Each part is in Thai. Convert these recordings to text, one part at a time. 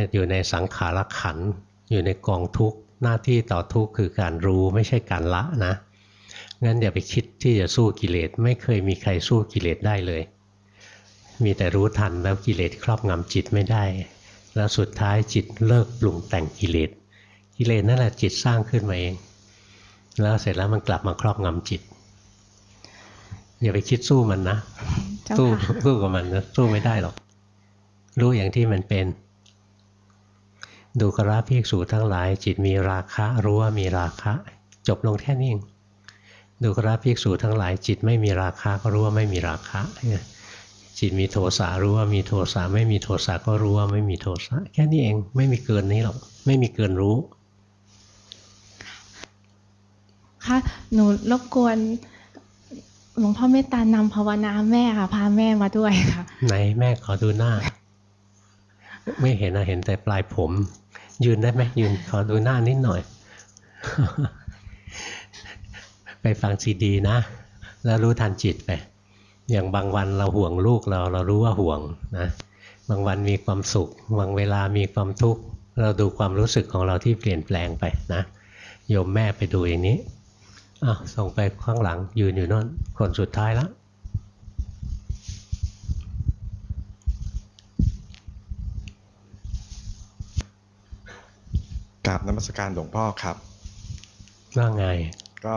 เนี่ยอยู่ในสังขารขันธ์อยู่ในกองทุกข์หน้าที่ต่อทุกข์คือการรู้ไม่ใช่การละนะงั้นอย่าไปคิดที่จะสู้กิเลสไม่เคยมีใครสู้กิเลสได้เลย มีแต่รู้ทันแล้วกิเลสครอบงำจิตไม่ได้ แล้วสุดท้ายจิตเลิกปรุงแต่งกิเลสกิเลสนั่นแหละจิตสร้างขึ้นมาเอง แล้วเสร็จแล้วมันกลับมาครอบงำจิตอย่าไปคิดสู้มันนะเจ้าสู้ค่ะสู้กับมันนะสู้ไม่ได้หรอก รู้อย่างที่มันเป็น ดูกราภิกษุทั้งหลาย จิตมีราคะรู้ว่ามีราคะ จบลงแค่นี้เองดูกราภิกษุทั้งหลายจิตไม่มีราคะก็รู้ว่าไม่มีราคะเนี่ยจิตมีโทสะรู้ว่ามีโทสะไม่มีโทสะก็รู้ว่าไม่มีโทสะแค่นี้เองไม่มีเกินนี้หรอกไม่มีเกินรู้ค่ะหนูรบกวนหลวงพ่อเมตตานำภาวนาแม่ค่ะ พาแม่มาด้วยค่ะ ไหนแม่ขอดูหน้า ไม่เห็นนะเห็นแต่ปลายผม ยืนได้ไหมยืนขอดูหน้านิดหน่อย ไปฟังซีดีนะ แล้วรู้ทันจิตไป อย่างบางวันเราห่วงลูกเราเรารู้ว่าห่วงนะ บางวันมีความสุข บางเวลามีความทุกข์ เราดูความรู้สึกของเราที่เปลี่ยนแปลงไปนะโยมแม่ไปดูอย่างนี้อะส่งไปข้างหลังยืนอยู่นั่นคนสุดท้ายแล้ว ราบนมัสการหลวงพ่อครับว่าไง ก็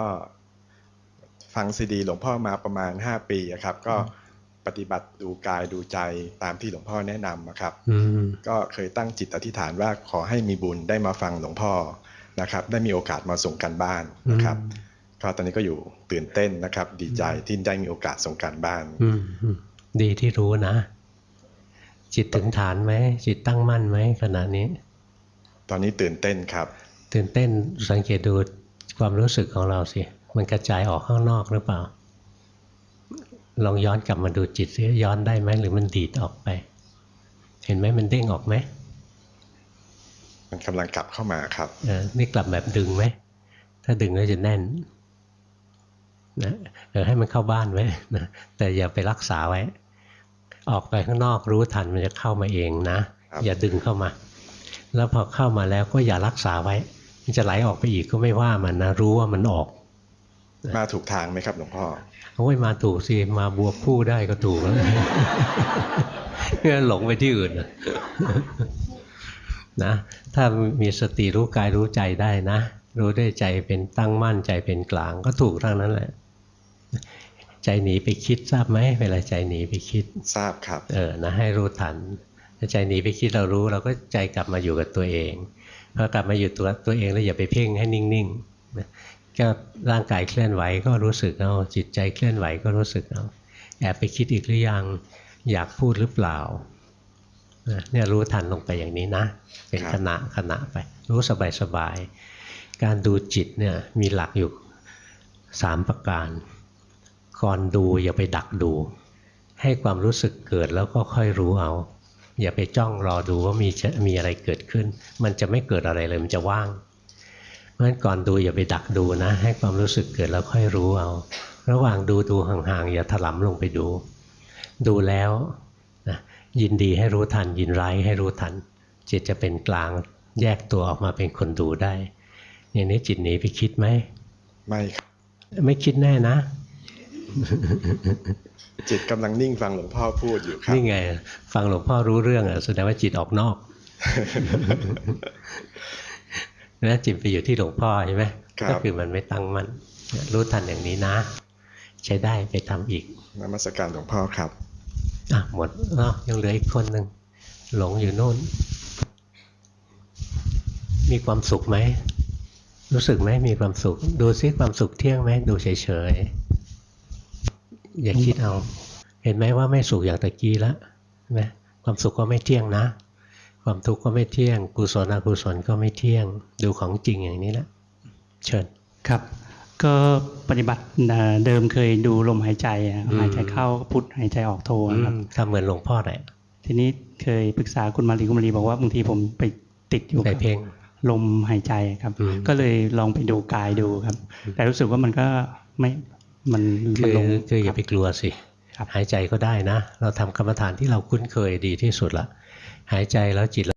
ฟังซีดี หลวงพ่อมาประมาณ5ปีอะครับ ก็ปฏิบัติดูกายดูใจตามที่หลวงพ่อแนะนำอะครับอืมก็เคยตั้งจิตอธิษฐานว่าขอให้มีบุญได้มาฟังหลวงพ่อนะครับ ได้มีโอกาสมาส่งกันบ้านนะครับก็ตอนนี้ก็อยู่ตื่นเต้นนะครับ ดีใจที่ได้มีโอกาสส่งกันบ้านอืมอืมดีที่รู้นะ จิตถึงฐานไหมจิตตั้งมั่นไหมขณะนี้ ตอนนี้ตื่นเต้นครับ ตื่นเต้นสังเกตดูความรู้สึกของเราสิ มันกระจายออกข้างนอกหรือเปล่า ลองย้อนกลับมาดูจิตซิย้อนได้ไหมหรือมันดีดออกไป เห็นไหมมันเด้งออกไหม มันกำลังกลับเข้ามาครับเออนี่กลับแบบดึงไหม ถ้าดึงแล้วจะแน่นนะเออให้มันเข้าบ้านไว้นะแต่อย่าไปรักษาไว้ ออกไปข้างนอกรู้ทันมันจะเข้ามาเองนะครับอย่าดึงเข้ามา แล้วพอเข้ามาแล้วก็อย่ารักษาไว้ มันจะไหลออกไปอีกก็ไม่ว่ามันนะรู้ว่ามันออก มาถูกทางไหมครับหลวงพ่อโอ้ยมาถูกสิมาบวกคู่ได้ก็ถูกแล้วเพื่อหลงไปที่อื่นน่ะนะถ้ามีสติรู้กายรู้ใจได้นะ รู้ได้ใจเป็นตั้งมั่นใจเป็นกลางก็ถูกทั้งนั้นแหละ ใจหนีไปคิดทราบไหมเวลาใจหนีไปคิดทราบครับ เออนะให้รู้ทัน ถ้าใจหนีไปคิดเรารู้ เราก็ใจกลับมาอยู่กับตัวเองพอกลับมาอยู่ตัวตัวเองแล้วอย่าไปเพ่งให้นิ่งๆนะก็ร่างกายเคลื่อนไหวก็รู้สึกเอาจิตใจเคลื่อนไหวก็รู้สึกเอาแอบไปคิดอีกหรือยังอยากพูดหรือเปล่านะเนี่ยรู้ทันลงไปอย่างนี้นะ เป็นครับขณะขณะไป รู้สบายสบายๆการดูจิตเนี่ยมีหลักอยู่สามประการ ก่อนดูอย่าไปดักดู ให้ความรู้สึกเกิดแล้วก็ค่อยรู้เอา อย่าไปจ้องรอดูว่ามีจะมีอะไรเกิดขึ้น มันจะไม่เกิดอะไรเลยมันจะว่าง เพราะฉะนั้นก่อนดูอย่าไปดักดูนะ ให้ความรู้สึกเกิดแล้วค่อยรู้เอา ระหว่างดูดูห่างๆอย่าถลำลงไปดู ดูแล้วนะยินดีให้รู้ทัน ยินร้ายให้รู้ทัน จิตจะเป็นกลางแยกตัวออกมาเป็นคนดูได้อย่างนี้จิตหนีไปคิดไหมไม่ครับไม่คิดแน่นะ จิตกำลังนิ่งฟังหลวงพ่อพูดอยู่ครับนี่ไง ฟังหลวงพ่อรู้เรื่องอะแสดงว่าจิตออกนอกแล้วจิตไปอยู่ที่หลวงพ่อใช่ไหมครับก็คือมันไม่ตั้งมั่นเนี่ยรู้ทันอย่างนี้นะ ใช้ได้ไปทำอีกนมัสการหลวงพ่อครับอะหมดอ้าวยังเหลืออีกคนหนึ่งหลงอยู่โน่น มีความสุขไหม รู้สึกไหมมีความสุข ดูซิความสุขเที่ยงไหมดูเฉยๆ อย่าคิดเอา เห็นไหมว่าไม่สุขอย่างตะกี้แล้วเห็นไหมความสุขก็ไม่เที่ยงนะ ความทุกข์ก็ไม่เที่ยง กุศลอกุศลก็ไม่เที่ยง ดูของจริงอย่างนี้แหละเชิญครับ ก็ปฏิบัติเอ่อเดิมเคยดูลมหายใจอะอืมหายใจเข้าพุทหายใจออกโทครับอืมทำเหมือนหลวงพ่อแหละทีนี้เคยปรึกษาคุณมารีคุณมารีบอกว่าบางทีผมไปติดอยู่ไปกับเพ่งลมหายใจครับอืมก็เลยลองไปดูกายดูครับ แต่รู้สึกว่ามันก็ไม่ มันคืมันอลงคืออย่าไปกลัวสิครับหายใจก็ได้นะ เราทำกรรมฐานที่เราคุ้นเคยดีที่สุดละหายใจแล้วจิต